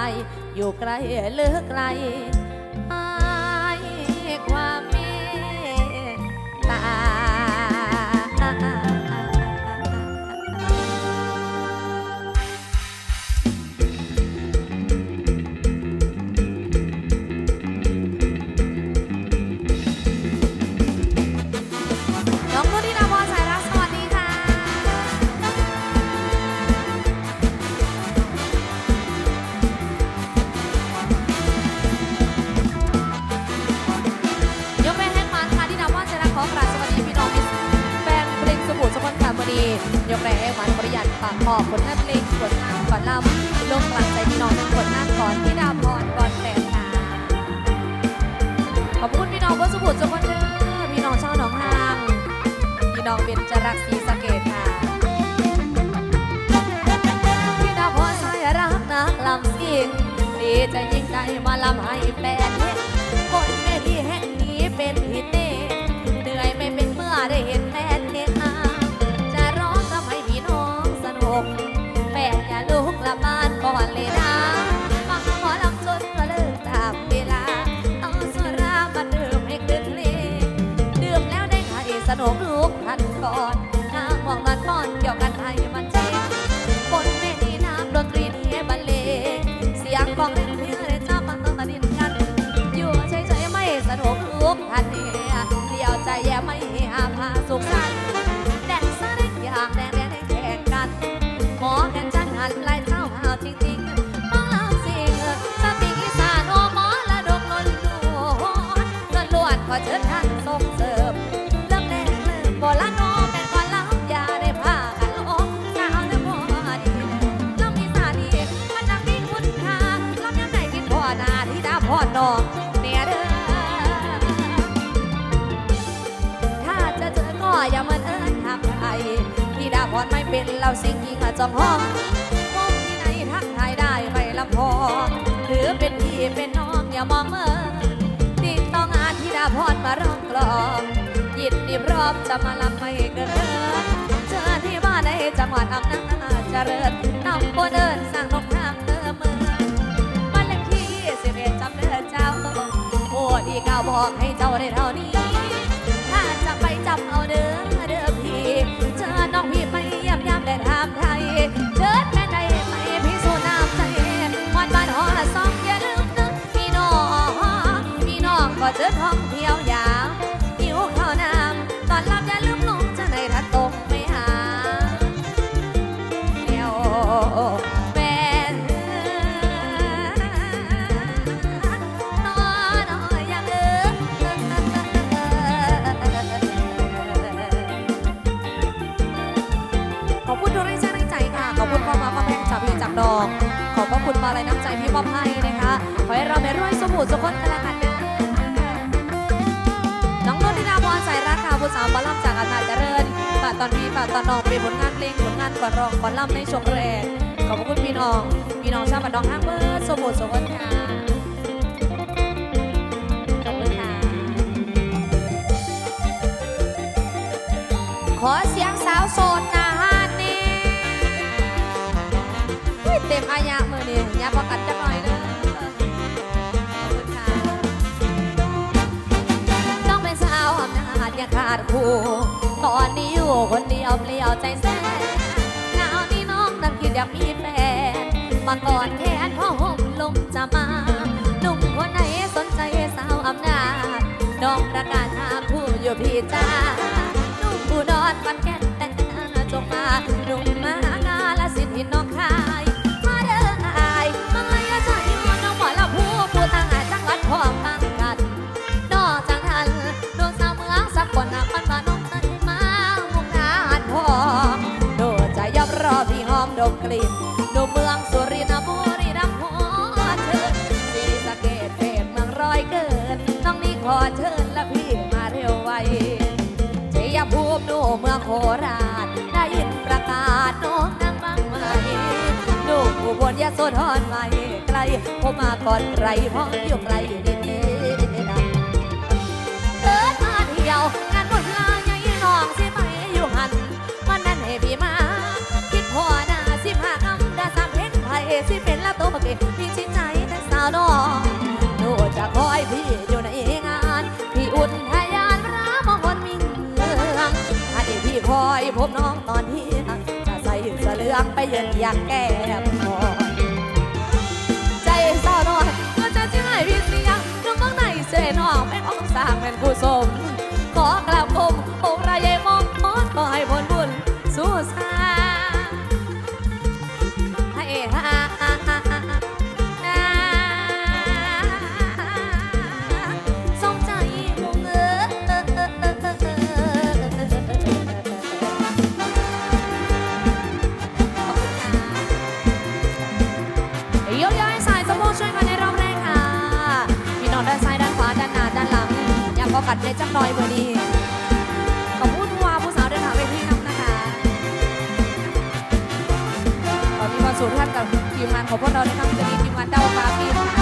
าย อยู่ไกลเลือไกลอายความ ดี ยกแรงให้มันประหยัดปากขอบผลงานเพลงผลงานก่อนลำลงกลังใจพี่น้องเป็นผลงานก่อนที่ดาพรก่อนแฟนค่ะขอบคุณพี่น้องวัสดุจังหวัดเด้อพี่น้องชาวหนองหางพี่น้องเบญจรักษ์ศรีสะเกดค่ะ นเราสิ่งยิงจองห้องมองที่ไหนทักทายได้ไม่ลำพองหรือเป็นพี่เป็นน้องอย่ามองเมื่อติดต้องงานที่ดาพรมาร้องกลองยินดีพร้อมจะมาลำไม่เกินเจอที่บ้านในจังหวัดอำนาจเจริญนำโบเดินสร้างนกทางเติมเมืองบ้านเลขที่สิบเอ็ดจำเดินเจ้าโอ้ดีก้าวบอกให้เจ้าได้เท่านี้ เชิญท่องเที่ยวยาวหิวข้าวน้ำตอนรับอย่าลืมลงจะในทัดตกไม่หาเดียวเป็นนอยน้อยอย่างเดิมขอบคุณทุกแรงใจแรงใจค่ะ ขอบคุณความมาความแพงจากพี่จากดอกขอบพระคุณมาลัยน้ำใจที่มอบให้นะคะ ขอให้เราไปรวยสมุทรสุขคนกันละกัน สาวบอลล่ำจากอำนาจเจริญฝาตอนนี้ฝาตอนนองเป็นผลงานเพลงผลงานก่อนร้องกอนล่ำในช่วงแรกขอบพระคุณพี่น้อง พี่น้องชาวบ้านน้องห้างเบิร์ดสมุทรสงครามค่ะขอบคุณค่ะ ขอเสียงสาวโสดหนาฮานนี่เต็มอายะมือนี่ยาพอกันจะหน่อยเด้ คู่ ตอนนี้อยู่คนเดียวเปลี่ยวใจแสนหนาวนี้น้องนั่งคิดอยากมีแฟนมาก่อนแค่นพ่อห่มลมจะมาหนุ่มคนไหนสนใจสาวอำนาจน้องประกาศหาคู่อยู่พี่จ้าหนุ่มผู้นอนแก่นแต่ ดมกลิ่นดูเมืองสุรินทร์บุรีรัมย์พอเชิญสีสะเกดเพชรเมืองร้อยเกินน้องนี่ขอเชิญและพี่มาเร็วไวเชัยภูมิหนูเมืองโคราชได้ยินประกาศน้องนั่งบ้างไหมหนูผู้บนยาโสธรไม่ไกลผมมาก่อนใครพราะอยู่ไกลดิน คิดพอหน้าสิพาคำดาสามเพชรไทยสิเป็นละตัวเกพี่ชิดใจแต่สาคอยพี่อยู่ในงาน พี่อุ่นทายานพระมงคลมิ่งเมืองให้พี่คอยพบน้องตอนเที่ยงจะใส่เสลืองไปเยือนอยากแก้มคอยใจเศร้าหน่อยก็จะชื่อให้พี่เสียงน้องข้างในเสยน้องเป็นองสร้างเป็นผู้สมขอกราบคมองค์รายใหญ่มองมอดขอให้ผล จักหน่อยพอนี้ขอบคุณว่าผู้สาวเดินทางไปที่น้ำนะคะตอนนี้มาสู่ท่านกับทีมงานของพวกเราในค่ำคืนนี้ทีมงานเดาฟ้าปีนค่ะ